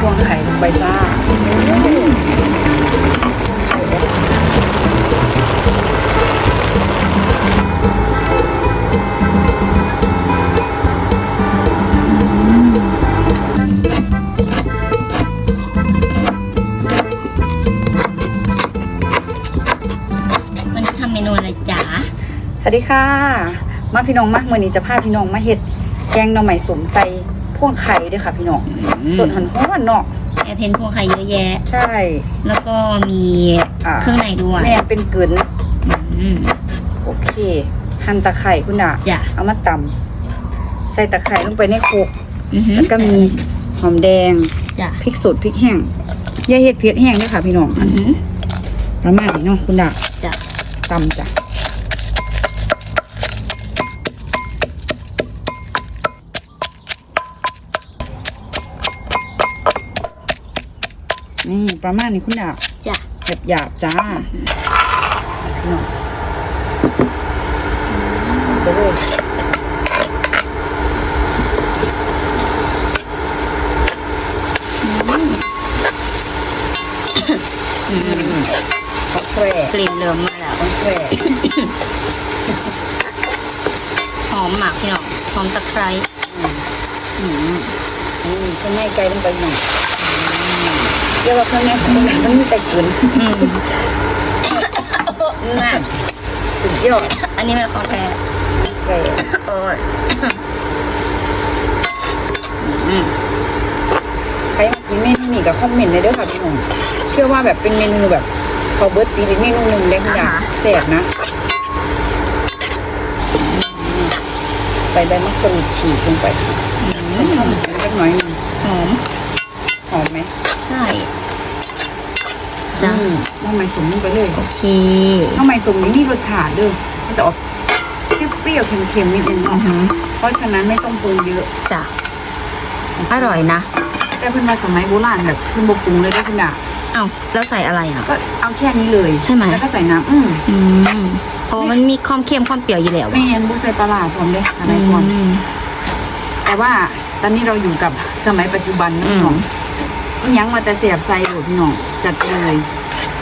พวงไข่ลงไปจ้ามันทำเมนูอะไรจ๋าสวัสดีค่ะ มาพี่น้องมาเมื่อนี้จะพาพี่น้องมาเฮ็ดแกงหน่อไม้สมใส่พวงไข่เด้วยค่ะพี่น้องสดหันห้อนเนาะแอร์เพนพวงไข่เยอะแยะ ใช่ แล้วก็มีอ่าเครื่องในด้วยแม่เป็นเกินอืมโอเค หั่นตะไคร่คุณน่ะจ้ะเอามาตำใส่ตะไคร่ลงไปในโคกอือหือแล้วก็มีหอมแดงจ้ะพริกสดพริกแห้งอย่าเฮ็ดเผ็ดแห้งเด้วยค่ะพี่น้องอือหือประมาณนี้เนาะคุณดาจ้ะตำจ้ะ นี่ประมาณนี้คุณดาจ้ะแบบหยาบจ้าพี่น้องไปเลยอืมข้าวแคร่กลิ่นเริ่มมาแล้วข้าวแคร่หอมหมักพี่น้องหอมตะไคร้อืมนี่เครื่องในไก่ลงไปหน่อย เรียกว่าเครื่องในของมันมันมีแต่กลืนอืมน่าสุดยอดอันนี้เป็นของแท้ไก่โอ้ยอืมใครอยากกินเมนูนี้กับคอมเมนต์เลยเด้อค่ะพี่หนุ่มเชื่อว่าแบบเป็นเมนูแบบเขาเบิร์ตตีเป็นเมนูหนึ่งเลยคุณอยากแสบนะอืมใส่ใบมะกรูดฉีกลงไปอืเป็นข้าวมหมูเล็กน้อยหนึงหอม หอมไหมใช่ จ้ะอืมน้ำมันสมลงไปเลยโอเค น้ำมันสมนี่มีรสชาติเด้อมันจะออกเปรี้ยวๆเค็มๆนิดนึงอืเนาะอหือเพราะฉะนั้นไม่ต้องปรุงเยอะ จ้ะ อร่อยนะ แต่เพิ่นมาสมัยโบราณแบบเพิ่นบ่ปรุงเลยเด้อคุณดาเอ้า แล้วใส่อะไรอะ ก็เอาแค่นี้เลยใช่ไหม แล้วก็ใส่น้ำอืมอืมเพราะว่ามันมีความเค็มความเปรี้ยวอยู่แล้วไม่งั้นบุใส่ปลาร้าพร้อมเลยสมัยก่อน อืม แต่ว่าตอนนี้เราอยู่กับสมัยปัจจุบันนะพี่น้อง อิหยังมาแต่เสียบใส่โดดพี่น้องจัดเลย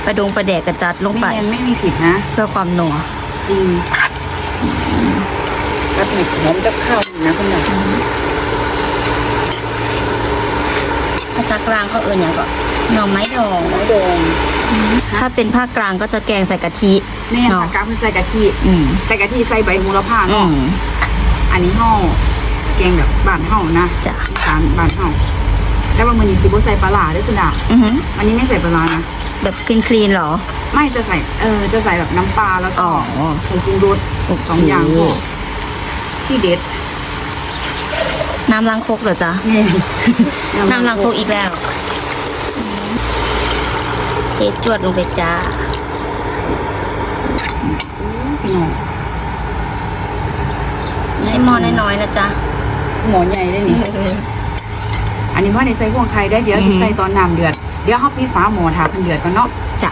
ปลาดงปลาแดกกระจัดลงไม่ไปงั้นไม่มีผิดนะ เพื่อความนัวจริงกระติกหอมจะเข้านะคุณหมอภาษากลางเขาเอิญอย่างก็หน่อไม้ดองน้อยโดงถ้าเป็นภาคกลางก็จะแกงใส่กะทิเนี่ยเนาะค่ะกาคุณใส่กะทิอืมใส่กะทิใส่ใบโหระพาอืเนาะมอันนี้ห่อแกงแบบบ้านเฮานะจ้ะอีสานบ้านเฮา แต่ว่ามือนี้สิบ่ใส่ปลาร้าด้วยคุณดาอือหืออันนี้ไม่ใส่ปลาร้านะ แบบคลีนคลีนๆเหรอ ไม่จะใส่ เออ จะใส่แบบน้ำปลาแล้วก็อ๋อ ผงปรุงรสโอเค สองอย่างพอที่เด็ดน้ำล้างครกเหรอจ๊ะเนี่ยน้ำล้างครกอีกแล้วอืมเจ๊จวดลงไปจ้า พี่น้องใช้หม้อน้อยๆนะจ๊ะ หมอใหญ่ได้นี่ อันนี้ว่าในใส่พวงไข่ได้เดี๋ยวอือฮึสิใส่ตอนน้ำเดือด เดี๋ยวเขาพี่ฟ้าหมอทาเพิ่นเดือดก่อนเนาะจ้ะ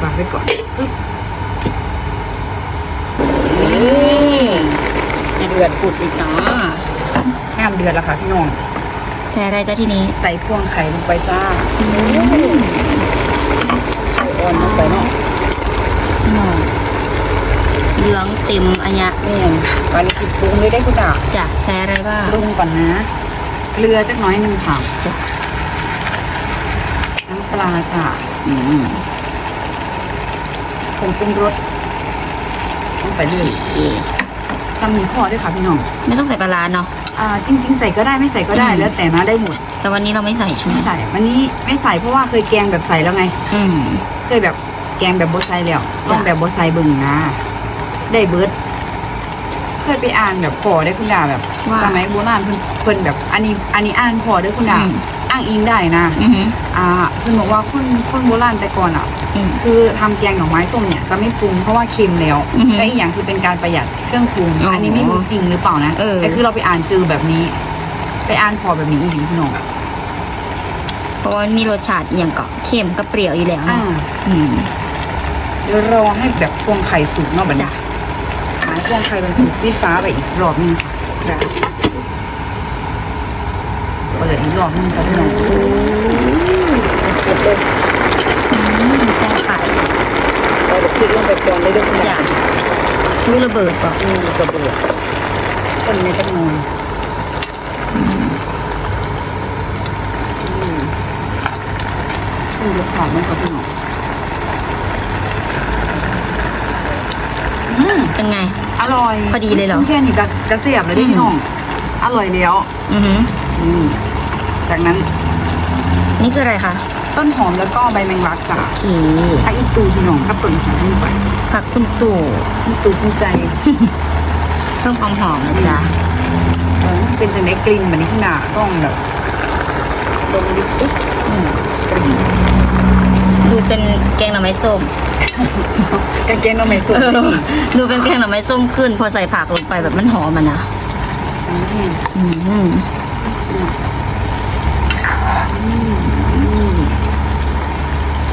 ฝากไว้ก่อนปึ๊บเดือดปุดอีกจ้าน้ำเดือดแล้วค่ะพี่น้อง ใช้อะไรจ้ะทีนี้ ใส่พวงไข่ลงไปจ้าไข่อ่อนลงไปเนาะหน่อเหลืองเต็มอันเนี้ยนี่นตอนนี้ติดปรุงเลยได้คุณดาจ้ะใช้อะไรบ้างปรุงก่อนนะ เกลือจักหน้อยหนึ่งค่ะจ้ะน้ำปลาจ้ะอืมผงปรุงรสต้องไปเลยโอเคซ้ำหนึ่งข้อด้วยค่ะพี่น้อง ไม่ต้องใส่ปลาร้าเนาะ อ่า จริง ๆ ใส่ก็ได้ไม่ใส่ก็ได้อืม แล้วแต่นะได้หมด แต่วันนี้เราไม่ใส่ใช่ไหมไม่ใส่ วันนี้ไม่ใส่เพราะว่าเคยแกงแบบใส่แล้วไง อืม เคยแบบแกงแบบโบไซแล้วจ้ะต้องแบบโบไซเบึงนะ ได้เบิร์ดเคยไปอ่านแบบพอได้คุณดาแบบ ว่าสมัยโบราณเพิ่นเพิ่นแบบ อันนี้ อันนี้อ่านพอได้คุณดาอืม อ้างอิงได้นะ อือหือ อ่าเพิ่นบอกว่าคนคนโบราณแต่ก่อนอะ อืม คือทำแกงหน่อไม้ส้มเนี่ยจะไม่ปรุงเพราะว่าเค็มแล้วอือฮึและอีกอย่างคือเป็นการประหยัดเครื่องปรุงอ๋ออัอันนี้ไม่รู้จริงหรือเปล่านะเออ แต่คือเราไปอ่านเจอแบบนี้ ไปอ่านพอแบบนี้อีหลีพี่น้องเพราะว่ามันมีรสชาติอหย่างก็เค็มกับเปรี้ยวอยู่แล้วอ่าเนาะอืมเดี๋ยวรอให้แบบพวงไข่สุกเนาะแบบนี้จ้ะหาพวงไข่เป็นสุกพี่ฟ้าไปอีกรอบนึงค่ะ จ้ะเปิดอีกรอบนึงค่ะพี่น้องเปิดเลยอืมแซ่บค่ะใส่แบบพริกลงไปก่อนเลยด้วยคุณจ้ะยายชื่อระเบิดบอกอืมกระเบือคนในจำนวนซึ่งรสชาติมันก็พี่น้อง มเป็นไง อร่อยพอดีเลยเหรอ แค่นี้ก็กระเสียบเลยเด้อืมพี่น้อง อร่อยแล้วอือหือนี่จากนั้นนี่คืออะไรคะต้นหอมแล้วก็ใบแมงลักจ้ะโอเคถ้าอีตูพี่น้องก็ต้นหอมลงไปผักคุณตู่อีตูภูมิใจเพิ่มความหอมนะจ๊ะเออเป็นจังไดกลิ่นแบบนี้ขึ้นหนาต้องแบบดมดิสิอืมกลิ่น ดูเป็นแกงหน่อไม้ส้มกางเกงน้องไม่สวยเออดูเป็นแกงหน่อไม้ส้มขึ้น พอใส่ผักลงไปแบบมันหอมมันนะอืมอืมอืมอืม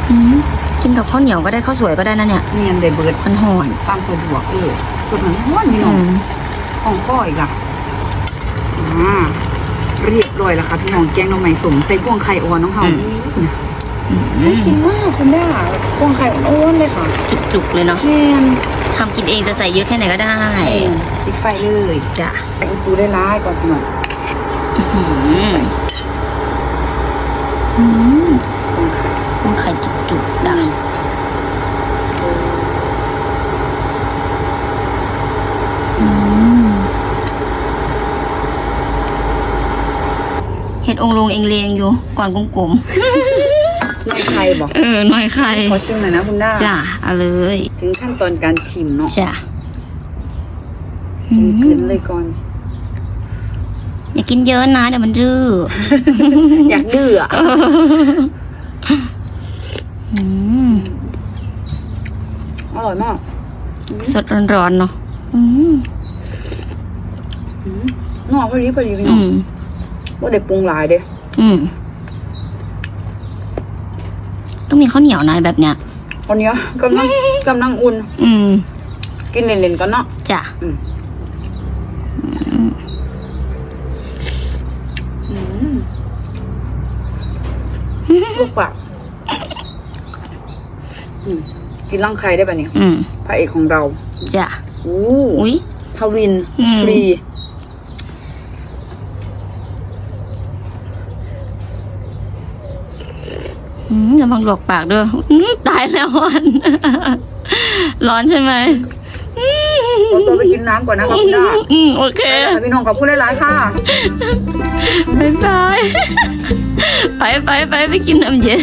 อืมกินกับข้าวเหนียวก็ได้ข้าวสวยก็ได้นะเนี่ยเนียนเดเบิร์ดมันหอนตามสะดวกเลยสุดมันห้วนพี่น้อืองมของก้อยล่ะอ่าเรียบร้อยแล้วค่ะพี่น้องแกงน้องใหม่สมใส่พวงไข่อ่อนน้องเฮาอืม น่ากินมากคุณแม่พวงไข่อ่อนๆเลยค่ะจุกๆเลยเนาะแม่นทำกินเองจะใส่เยอะแค่ไหนก็ได้ปิดไฟเลยจ้ะใส่อีตูได้ร้ายก่อนพี่น้องอืมอืมพวงไข่คุณไข่จุกๆจ้ะอืมเห็ดองค์ลงเองเลงอยู่ก่อนกลม น้อยไข่บอกๆเออน้อยไข่ขอชิมหน่อยนะคุณด้าจ้ะเอาเลย ถึงขั้นตอนการชิมเนาะจ้ะกินกลืนเลยก่อน อย่ากินเยอะนะเดี๋ยวมันดื้ออยากดื้ออะอืมอร่อยมากสดร้อนๆเนาะอืมอืมนอกพอดีพอดีพี่น้อืองมว่าเด็กปรุงหลายเด้อืม ต้องมีข้าวเหนียวนะแบบเนี้ยวันนี้กำลังกำลังอุ่น อืม กินเล่นๆกันเนาะจ้ะอืมอืมอืมลูกปากอืมกินร่างไข่ได้ปะเนี่ยอืมพระเอกของเรา จ้ะอู้อุ้ยทวินอืม ฟรี อืมระวังหลวกปากด้วยอืมตายแล้ววันร้อนใช่ไหมอืมขอตัวไปกินน้ำก่อนนะครับคุณด้าอืมโอเคพี่น้องขอบคุณหลายๆค่ะบายบายไปไปไปไปกินน้ำเย็น